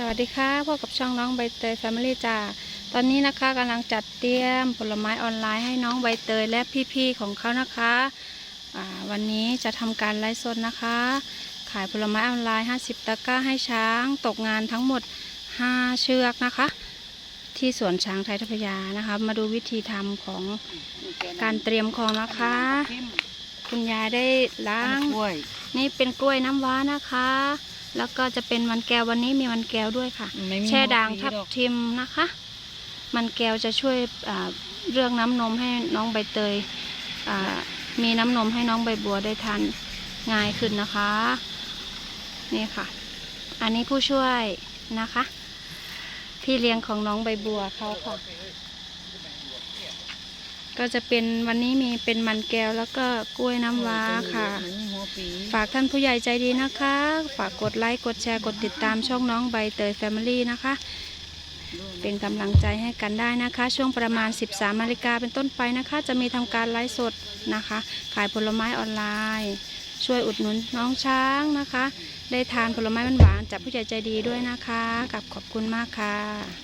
สวัสดีค่ะพบกับช่องน้องใบเตยแฟมิลี่จ้าตอนนี้นะคะกำลังจัดเตรียมผลไม้ออนไลน์ให้น้องใบเตยและพี่ๆของเขานะคะอ่าวันนี้จะทำการไลฟ์สดนะคะ ขายผลไม้ออนไลน์ 50 ตะกร้าให้ช้างตกงานทั้งหมด 5 เชือกนะคะ ที่สวนช้างไทยทัพยานะคะ มาดูวิธีทำของการเตรียมของนะคะ คุณยายได้ล้างกล้วยนี่เป็นกล้วยน้ำว้านะคะ แล้วก็จะเป็นมันแก้ววันนี้มีมันแก้วด้วยค่ะไม่มีแช่ด่างหัวปีทับหรอกทิมนะคะ มันแก้วจะช่วยอ่าเรื่องน้ำนมให้น้องใบเตยอ่ามีน้ำนมให้น้องใบบัวได้ทานง่ายขึ้นนะคะ นี่ค่ะ อันนี้ผู้ช่วยนะคะ พี่เลี้ยงของน้องใบบัวเขาค่ะ ก็จะเป็นวันนี้มีเป็นมันแก้วแล้วก็กล้วยน้ำว้าค่ะมันมีหัวปีฝากท่านผู้ใหญ่ใจดีนะคะ ฝากกดไลค์กดแชร์กดติดตามช่องน้องใบเตยแฟมิลี่นะคะ เป็นกำลังใจให้กันได้นะคะ ช่วงประมาณ 13นาฬิกาเป็นต้นไปนะคะ จะมีทำการไลฟ์สดนะคะ ขายผลไม้ออนไลน์ ช่วยอุดหนุนน้องช้างนะคะ ได้ทานผลไม้หวานๆจากผู้ใหญ่ใจดีด้วยนะคะกับขอบคุณมากค่ะ